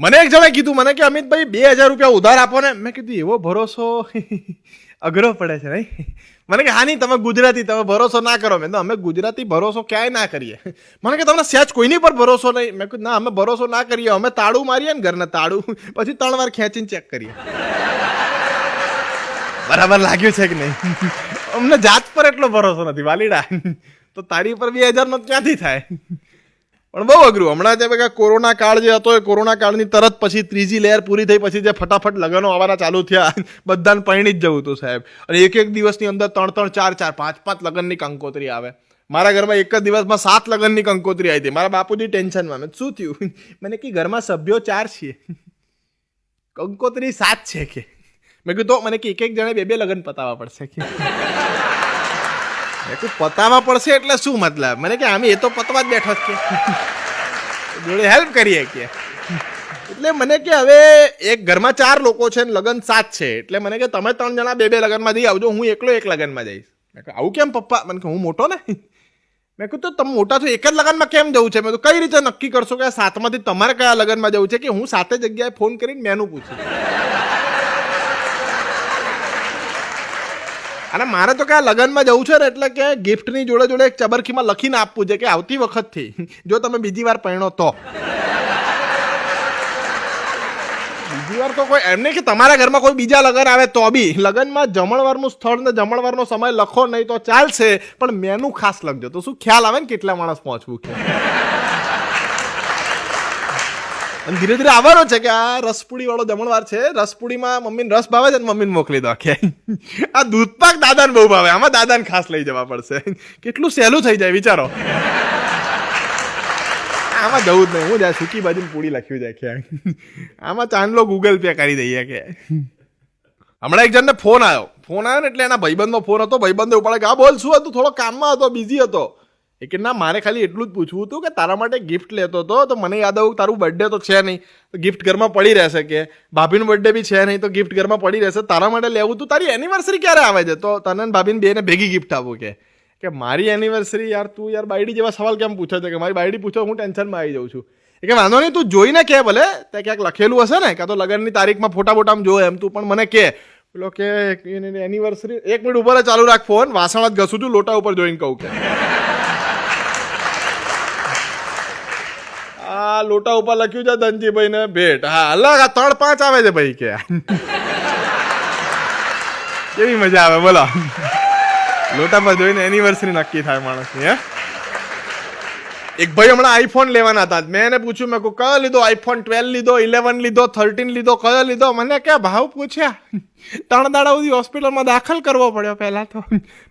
મને એક જણે કીધું, મને કે, અમિતભાઈ, બે હજાર રૂપિયા ઉધાર આપો ને. મેં કીધું, એવો ભરોસો અઘરો પડે છે નહીં. મને કે, હા નહીં, તમે ગુજરાતી, તમે ભરોસો ના કરો. મેં તો અમે ગુજરાતી ભરોસો ક્યાંય ના કરીએ. મને કે, તમને સહેજ કોઈની પર ભરોસો નહીં? મેં કીધું, ના, અમે ભરોસો ના કરીએ. અમે તાળું મારીએ ને ઘરને તાળું. પછી ત્રણ વાર ખેંચીને ચેક કરીએ. બરાબર લાગ્યું છે કે નહીં? અમને જાત પર એટલો ભરોસો નથી, વાલીડા. તો તારી પર બે હજારનો ક્યાંથી થાય? પણ બહુ અઘરું. હમણાં જે બધા કોરોના કાળ જે હતો એ કોરોના કાળની તરત પછી ત્રીજી લહેર પૂરી થઈ, પછી જે ફટાફટ લગ્નો આવવાના ચાલુ થયા, બધાને પરણી જ જવું હતું સાહેબ. અને એક એક દિવસની અંદર ત્રણ ત્રણ, ચાર ચાર, પાંચ પાંચ લગ્નની કંકોત્રી આવે. મારા ઘરમાં એક જ દિવસમાં સાત લગ્નની કંકોત્રી આવી હતી. મારા બાપુજી ટેન્શનમાં. મેં શું થયું? મને કે ઘરમાં સભ્યો ચાર છીએ. કંકોત્રી સાત છે કે. મેં કીધું, તો? મને કે એક એક જણે બે બે લગ્ન પતાવવા પડશે કે. પતાવવા પડશે એટલે શું મતલબ? મને કે, આમે એ તો પતવા જ બેઠો કે. જોડે હેલ્પ કરીએ કે. એટલે મને કે, હવે એક ઘરમાં ચાર લોકો છે ને લગ્ન સાત છે. એટલે મને કે, તમે ત્રણ જણા બે બે લગ્નમાં જઈ આવજો, હું એકલો એક લગ્નમાં જઈશ. આવું કેમ પપ્પા? મને કે, હું મોટો ને. મેં કીધું તમે મોટા છો એક જ લગ્નમાં કેમ જવું છે? મેં તો કઈ રીતે નક્કી કરશો કે સાતમાંથી તમારે કયા લગ્નમાં જવું છે? કે હું સાતે જગ્યાએ ફોન કરીને મેનું પૂછું? અને મારે તો ક્યાં લગ્નમાં જવું છે ને, એટલે કે ગિફ્ટની જોડે જોડે એક ચબરખીમાં લખીને આપવું છે કે આવતી વખતથી, જો તમે બીજી વાર પરણો તો. બીજી વાર તો કોઈ એમ નહીં કે તમારા ઘરમાં કોઈ બીજા લગ્ન આવે તો બી. લગ્નમાં જમણવારનું સ્થળ ને જમણવારનો સમય લખો નહીં તો ચાલશે, પણ મેનુ ખાસ લખજો. તો શું ખ્યાલ આવે ને કેટલા માણસ પહોંચવું કે? અને ધીરે ધીરે આવવાનો છે કે આ રસપુડી વાળો જમણવાર છે. રસપુડીમાં મમ્મીને રસ ભાવે છે ને મમ્મીને મોકલી દો કે આ દૂધપાક દાદાને બહુ ભાવે. આમાં દાદાને ખાસ લઈ જવા પડશે. કેટલું સહેલું થઈ જાય, વિચારો. આમાં જવું જ નહીં. હું જ્યાં સૂકી બાજુની પૂડી લખ્યું જાય કે આમાં ચાંદલો ગૂગલ પે કરી દઈએ કે હમણાં એક જણને ફોન આવ્યો. ફોન આવ્યો ને એટલે એના ભાઈબંધનો ફોન હતો. ભાઈબંધે ઉપાડે કે આ બોલ, શું હતું? થોડો કામમાં હતો બિઝી હતો. એ કે ના, મારે ખાલી એટલું જ પૂછવું હતું કે તારા માટે ગિફ્ટ લેતો હતો તો મને યાદ આવું તારું બર્થડે તો છે નહીં. ગિફ્ટ ઘરમાં પડી રહેશે કે ભાભીનું બર્થડે બી છે નહીં, તો ગિફ્ટ ઘરમાં પડી રહેશે. તારા માટે લેવું તું, તારી એનિવર્સરી ક્યારે આવે છે? તો તને ભાભીને બેને ભેગી ગિફ્ટ આપું કે. કે મારી એનિવર્સરી યાર, તું યાર બાયડી જેવા સવાલ કેમ પૂછે છે? કે મારી બાયડી પૂછો, હું ટેન્શનમાં આવી જાઉં છું. કે વાંધો નહીં, તું જોઈને કે ભલે તે ક્યાંક લખેલું હશે ને, કાં તો લગ્નની તારીખમાં ફોટા ફોટામાં જો એમ, તું પણ મને કે. પેલો કે એનિવર્સરી એક મિનિટ ઉપર ચાલુ રાખ ફોન વાસણ જ ઘસું છું, લોટા ઉપર જોઈને કહું કે. લોટા ઉપર લખ્યું છે ધનજીભાઈ ને ભેટ. હા, અલગ આ ત્રણ પાંચ આવે છે ભાઈ કે. કેવી મજા આવે, બોલો. લોટા પર જોઈને એનિવર્સરી નક્કી થાય માણસની, હે? એક ભાઈ હમણાં આઈફોન લેવાના હતા. મેં એને પૂછ્યું, મેં કયો લીધો? આઈફોન ટ્વેલ્વ લીધો ઇલેવન લીધો થર્ટીન લીધો, કયો લીધો? મને ક્યાં ભાવ પૂછ્યા. ત્રણ દાડા સુધી હોસ્પિટલમાં દાખલ કરવો પડ્યો પહેલા તો.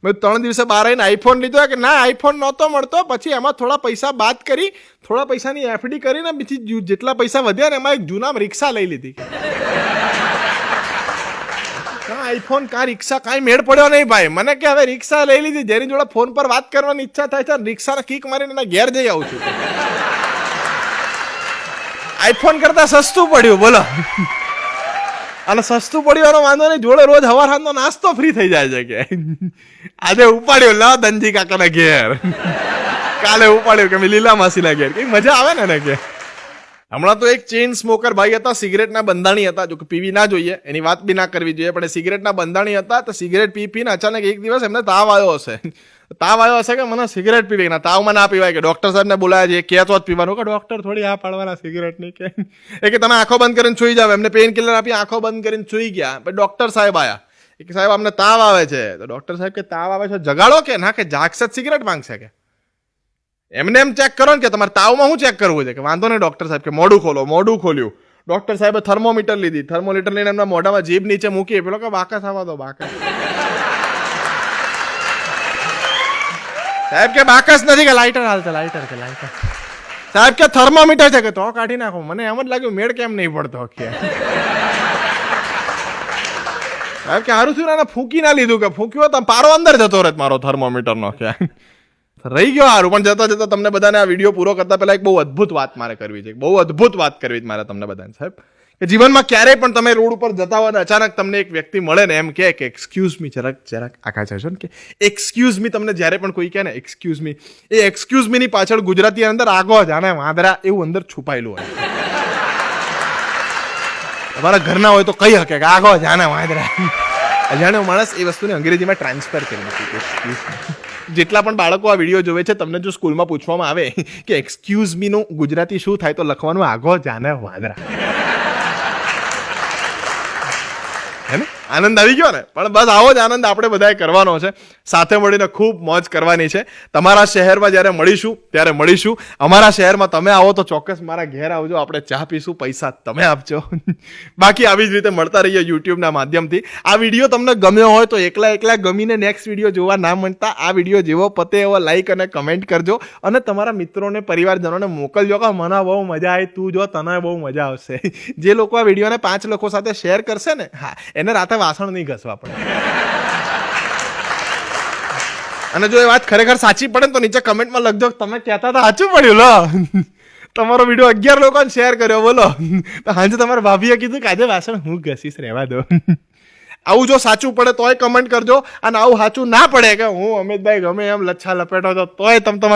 મેં ત્રણ દિવસે બહાર આવીને આઈફોન લીધો? કે, ના આઈફોન નહોતો મળતો. પછી એમાં થોડા પૈસા બાદ કરી, થોડા પૈસાની એફડી કરીને બીજી જેટલા પૈસા વધ્યા ને એમાં એક જૂના રિક્ષા લઈ લીધી. કાં આઈફોન કા રિક્ષા કાંઈ મેળ પડ્યો નહીં ભાઈ. મને કે હવે રિક્ષા લઈ લીધી, જેની જોડે ફોન પર વાત કરવાની ઈચ્છા થાય છે રિક્ષાને કિક મારીને એના ઘેર જઈ આવું છું. આઈફોન કરતા સસ્તું પડ્યું, બોલો. અને સસ્તું પડ્યું એનો વાંધો નહીં, જોડે રોજ હવાર હાથનો નાસ્તો ફ્રી થઈ જાય છે કે. આજે ઉપાડ્યો, લ ધનજી કાકાના ઘેર. કાલે ઉપાડ્યું કે લીલા માસીના ઘેર. કઈ મજા આવે ને એને કે? હમણાં તો એક ચેઇન સ્મોકર ભાઈ હતા સિગરેટના બંધાણી હતા, જો કે પીવી ના જોઈએ, એની વાત બી ના કરવી જોઈએ, પણ એ સિગરેટના બંધાણી હતા, તો સિગરેટ પી પીને અચાનક એક દિવસ એમને તાવ આવ્યો હશે. તાવ આવ્યો હશે કે મને સિગરેટ પીવી? ના, તાવમાં ના પીવાય કે ડોક્ટર સાહેબને બોલાયા છે કહેતો જ પીવાનું? કે ડોક્ટર થોડી આ પાડવાના સિગરેટની કે એ કે તમે આંખો બંધ કરીને સુઈ જાવ એમને પેઇન કિલર આપી આંખો બંધ કરીને સુઈ ગયા. પણ ડોક્ટર સાહેબ આવ્યા કે સાહેબ, અમને તાવ આવે છે. તો ડોક્ટર સાહેબ કે તાવ આવે છે? જગાડો કે? ના, કે જાગશે જ સિગરેટ માંગશે કે? એમને એમ ચેક કરો ને કે તમારે તાવમાં શું ચેક કરવું છે? કે વાંધો નહીં ડૉક્ટર સાહેબ, કે મોઢું ખોલો, મોઢું ખોલ્યું. ડૉક્ટર સાહેબે થર્મોમીટર લીધી. થર્મોમીટર લઈને એમના મોઢામાં જીભ નીચે મૂકી પેલો કે બાકસ આવવા દો બાકસ સાહેબ કે બાકસ નથી કે લાઇટર હાલશે લાઇટર કે લાઇટર સાહેબ કે થર્મોમીટર છે કે, તો કાઢી નાખો. મને એમ જ લાગ્યું, મેળ કેમ નહીં પડતો કે સાહેબ કે, હારું થયું ને ફૂંકી ના લીધું કે, ફૂંક્યો તો પારો અંદર જતો રહે મારો થર્મોમીટરનો કે રહી ગયો હારું પણ જતા જતા તમને બધાને આ વીડિયો પૂરો કરતા પહેલા એક બહુ અદ્ભુત વાત મારે કરવી છે. બહુ અદ્ભુત વાત કરવી છે મારે તમને બધાને, સાહેબ. કે જીવનમાં ક્યારેય પણ તમે રોડ ઉપર જતા હોય અને અચાનક તમને એક વ્યક્તિ મળે ને એમ કહે કે એક્સક્યુઝ મી જરાક જરાક આખા છે ને કે એક્સક્યુઝ મી તમને જ્યારે પણ કોઈ કહે ને એક્સક્યુઝ મી એ એક્સક્યુઝ મીની પાછળ ગુજરાતી અંદર આગો જાણે વાંદરા એવું અંદર છુપાયેલું હોય. તમારા ઘરના હોય તો કહી શકે કે આગો જાને વાંદરા. અજાણ્યો માણસ એ વસ્તુને અંગ્રેજીમાં ટ્રાન્સફર કરી નથી જેટલા પણ બાળકો આ વીડિયો જોવે છે, તમને જો સ્કૂલમાં પૂછવામાં આવે કે એક્સક્યુઝ મીનું ગુજરાતી શું થાય, તો લખવાનું આગો જાને વાંદરા. હે ને? આનંદ આવી ગયો ને? પણ બસ આવો જ આનંદ આપણે બધાએ કરવાનો છે. સાથે મળીને ખૂબ મોજ કરવાની છે. તમારા શહેરમાં જ્યારે મળીશું, ત્યારે મળીશું. અમારા શહેરમાં તમે આવો તો ચોક્કસ મારા ઘેર આવજો. આપણે ચા પીશું, પૈસા તમે આપજો. બાકી આવી જ રીતે મળતા રહીએ યુટ્યુબના માધ્યમથી. આ વીડિયો તમને ગમ્યો હોય તો એકલા એકલા ગમીને નેક્સ્ટ વીડિયો જોવા ના મળતા, આ વીડિયો જેવો પતે એવો લાઈક અને કમેન્ટ કરજો. અને તમારા મિત્રોને, પરિવારજનોને મોકલજો કે મને બહુ મજા આવી, તું જો, તને બહુ મજા આવશે. જે લોકો આ વિડીયોને પાંચ લોકો સાથે શેર કરશે ને, હા, એને રાતે વાસણ નહીં ઘસવા પડે. અને જો એ વાત ખરેખર સાચી પડે તો નીચે કમેન્ટમાં લખજો તમે કહેતા હતા સાચું પડ્યું, લો. તમારો વીડિયો અગિયાર લોકોને શેર કર્યો, બોલો. તો સાંજે તમારા ભાભીએ કીધું કે આજે વાસણ હું ઘસીશ, રહેવા દો. આવું જો સાચું પડે તોય કમેન્ટ કરજો અને આવું સાચું ના પડે કે હું અમિતભાઈ ગમે એમ લચ્છા લપેટો તો તોય તમે તમારે